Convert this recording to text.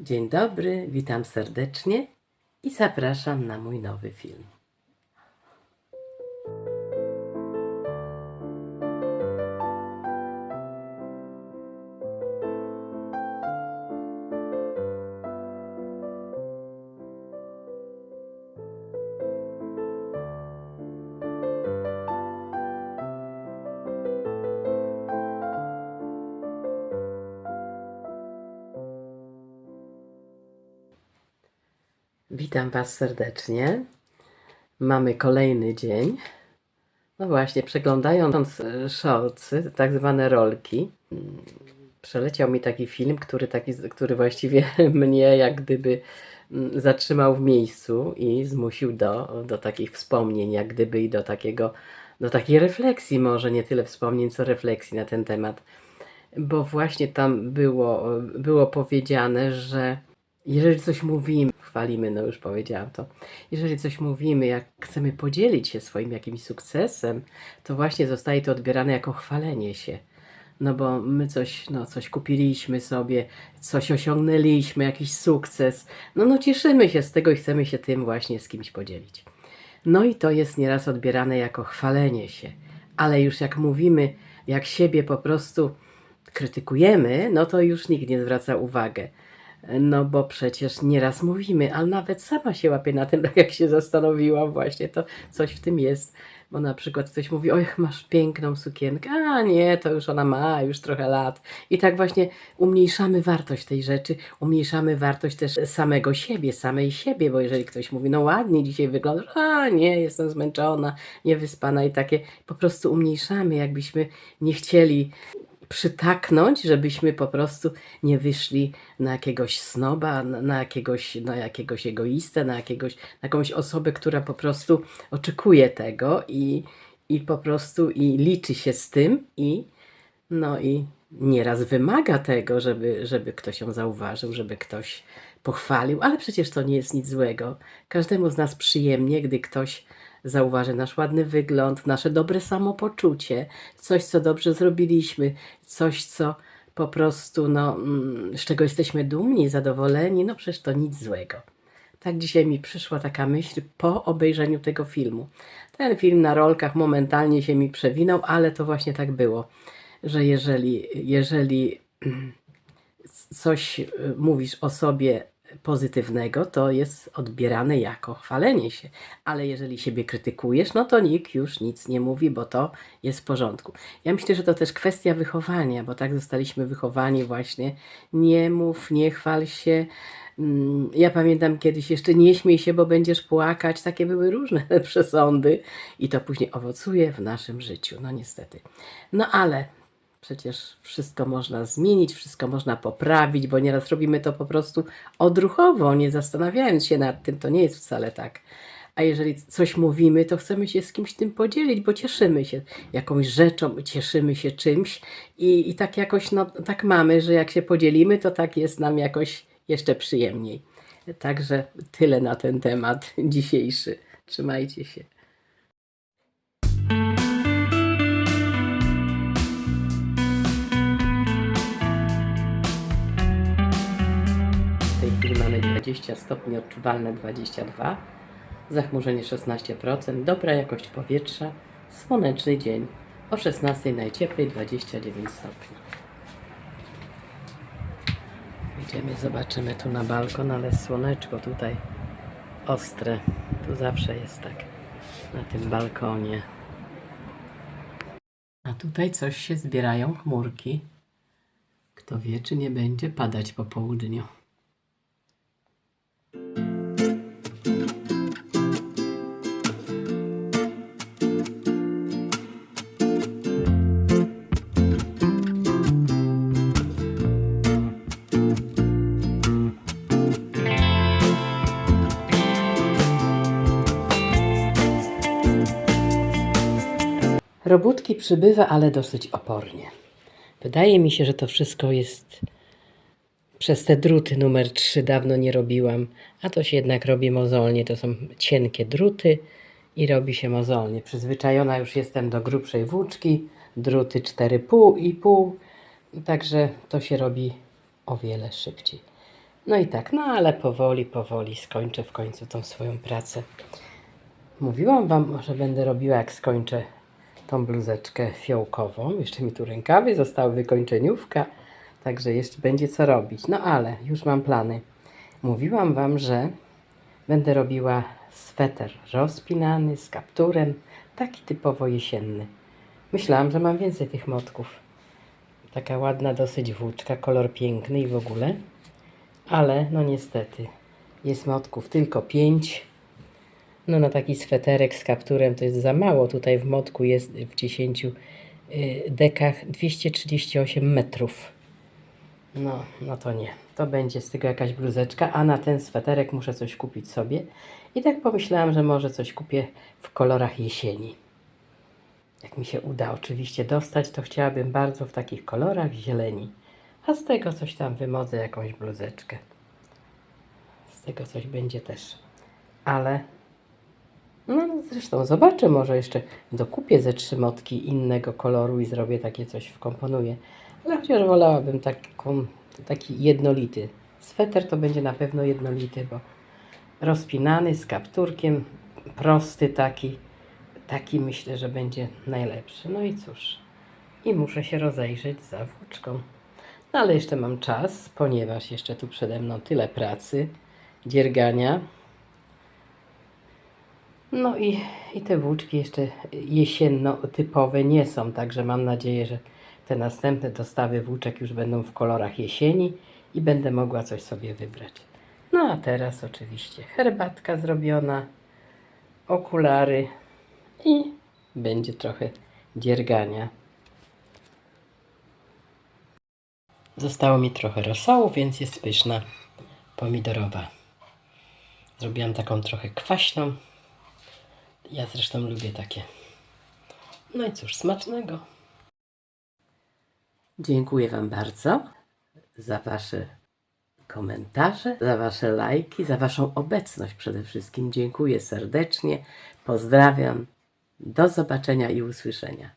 Dzień dobry, witam serdecznie i zapraszam na mój nowy film. Witam Was serdecznie. Mamy kolejny dzień. No właśnie, przeglądając e, shortsy, tak zwane rolki, mm, przeleciał mi taki film, który, taki, który właściwie mnie jak gdyby mm, zatrzymał w miejscu i zmusił do, do takich wspomnień, jak gdyby i do takiego, do takiej refleksji, może nie tyle wspomnień, co refleksji na ten temat. Bo właśnie tam było, było powiedziane, że jeżeli coś mówimy, chwalimy, no już powiedziałam to, jeżeli coś mówimy, jak chcemy podzielić się swoim jakimś sukcesem, to właśnie zostaje to odbierane jako chwalenie się. No bo my coś, no coś kupiliśmy sobie, coś osiągnęliśmy, jakiś sukces. No, no cieszymy się z tego i chcemy się tym właśnie z kimś podzielić. No i to jest nieraz odbierane jako chwalenie się. Ale już jak mówimy, jak siebie po prostu krytykujemy, no to już nikt nie zwraca uwagę. No bo przecież nieraz mówimy, ale nawet sama się łapię na tym, tak jak się zastanowiłam właśnie, to coś w tym jest. Bo na przykład ktoś mówi, oj, masz piękną sukienkę, a nie, to już ona ma już trochę lat. I tak właśnie umniejszamy wartość tej rzeczy, umniejszamy wartość też samego siebie, samej siebie, bo jeżeli ktoś mówi, no ładnie dzisiaj wyglądasz, a nie, jestem zmęczona, niewyspana i takie, po prostu umniejszamy, jakbyśmy nie chcieli przytaknąć, żebyśmy po prostu nie wyszli na jakiegoś snoba, na, jakiegoś, na jakiegoś egoistę, na, jakiegoś, na jakąś osobę, która po prostu oczekuje tego i, i po prostu i liczy się z tym i no i nieraz wymaga tego, żeby, żeby ktoś ją zauważył, żeby ktoś pochwalił, ale przecież to nie jest nic złego. Każdemu z nas przyjemnie, gdy ktoś zauważy nasz ładny wygląd, nasze dobre samopoczucie, coś, co dobrze zrobiliśmy, coś, co po prostu, no, mm, z czego jesteśmy dumni, zadowoleni, no przecież to nic złego. Tak dzisiaj mi przyszła taka myśl po obejrzeniu tego filmu. Ten film na rolkach momentalnie się mi przewinął, ale to właśnie tak było, że jeżeli, jeżeli coś y, mówisz o sobie pozytywnego, to jest odbierane jako chwalenie się. Ale jeżeli siebie krytykujesz, no to nikt już nic nie mówi, bo to jest w porządku. Ja myślę, że to też kwestia wychowania, bo tak zostaliśmy wychowani właśnie. Nie mów, nie chwal się. Mm, Ja pamiętam kiedyś jeszcze nie śmiej się, bo będziesz płakać. Takie były różne przesądy i to później owocuje w naszym życiu. No niestety. No ale Przecież wszystko można zmienić, wszystko można poprawić, bo nieraz robimy to po prostu odruchowo, nie zastanawiając się nad tym. To nie jest wcale tak. A jeżeli coś mówimy, to chcemy się z kimś tym podzielić, bo cieszymy się jakąś rzeczą, cieszymy się czymś i, i tak jakoś, no tak mamy, że jak się podzielimy, to tak jest nam jakoś jeszcze przyjemniej. Także tyle na ten temat dzisiejszy. Trzymajcie się. 20 stopni, odczuwalne 22, zachmurzenie 16%, dobra jakość powietrza, słoneczny dzień, o 16 najcieplej 29 stopni. Idziemy, zobaczymy tu na balkon, ale słoneczko tutaj ostre, tu zawsze jest tak na tym balkonie. A tutaj coś się zbierają chmurki. Kto wie, czy nie będzie padać po południu. Robótki przybywa, ale dosyć opornie. Wydaje mi się, że to wszystko jest przez te druty numer 3 dawno nie robiłam, a to się jednak robi mozolnie. To są cienkie druty i robi się mozolnie. Przyzwyczajona już jestem do grubszej włóczki, druty 4,5 i pół, także to się robi o wiele szybciej. No i tak, no ale powoli, powoli skończę w końcu tą swoją pracę. Mówiłam Wam, że będę robiła, jak skończę tą bluzeczkę fiołkową. Jeszcze mi tu rękawy zostały, wykończeniówka, także jeszcze będzie co robić. No ale już mam plany. Mówiłam Wam, że będę robiła sweter rozpinany z kapturem, taki typowo jesienny. Myślałam, że mam więcej tych motków. Taka ładna dosyć włóczka, kolor piękny i w ogóle. Ale no niestety jest motków tylko pięć. No na taki sweterek z kapturem to jest za mało. Tutaj w motku jest w 10 y, dekach 238 metrów. No, no to nie. To będzie z tego jakaś bluzeczka, a na ten sweterek muszę coś kupić sobie. I tak pomyślałam, że może coś kupię w kolorach jesieni. Jak mi się uda oczywiście dostać, to chciałabym bardzo w takich kolorach zieleni. A z tego coś tam wymodzę jakąś bluzeczkę. Z tego coś będzie też. Ale no zresztą zobaczę, może jeszcze dokupię ze trzy motki innego koloru i zrobię takie coś, wkomponuję. Ale chociaż wolałabym taką, taki jednolity. Sweter to będzie na pewno jednolity, bo rozpinany z kapturkiem, prosty taki. Taki myślę, że będzie najlepszy. No i cóż, i muszę się rozejrzeć za włóczką. No ale jeszcze mam czas, ponieważ jeszcze tu przede mną tyle pracy, dziergania. No i, i te włóczki jeszcze jesienno-typowe nie są, także mam nadzieję, że te następne dostawy włóczek już będą w kolorach jesieni i będę mogła coś sobie wybrać. No a teraz oczywiście herbatka zrobiona, okulary i będzie trochę dziergania. Zostało mi trochę rosołu, więc jest pyszna pomidorowa. Zrobiłam taką trochę kwaśną. Ja zresztą lubię takie. No i cóż, smacznego. Dziękuję Wam bardzo za Wasze komentarze, za Wasze lajki, za Waszą obecność przede wszystkim. Dziękuję serdecznie. Pozdrawiam. Do zobaczenia i usłyszenia.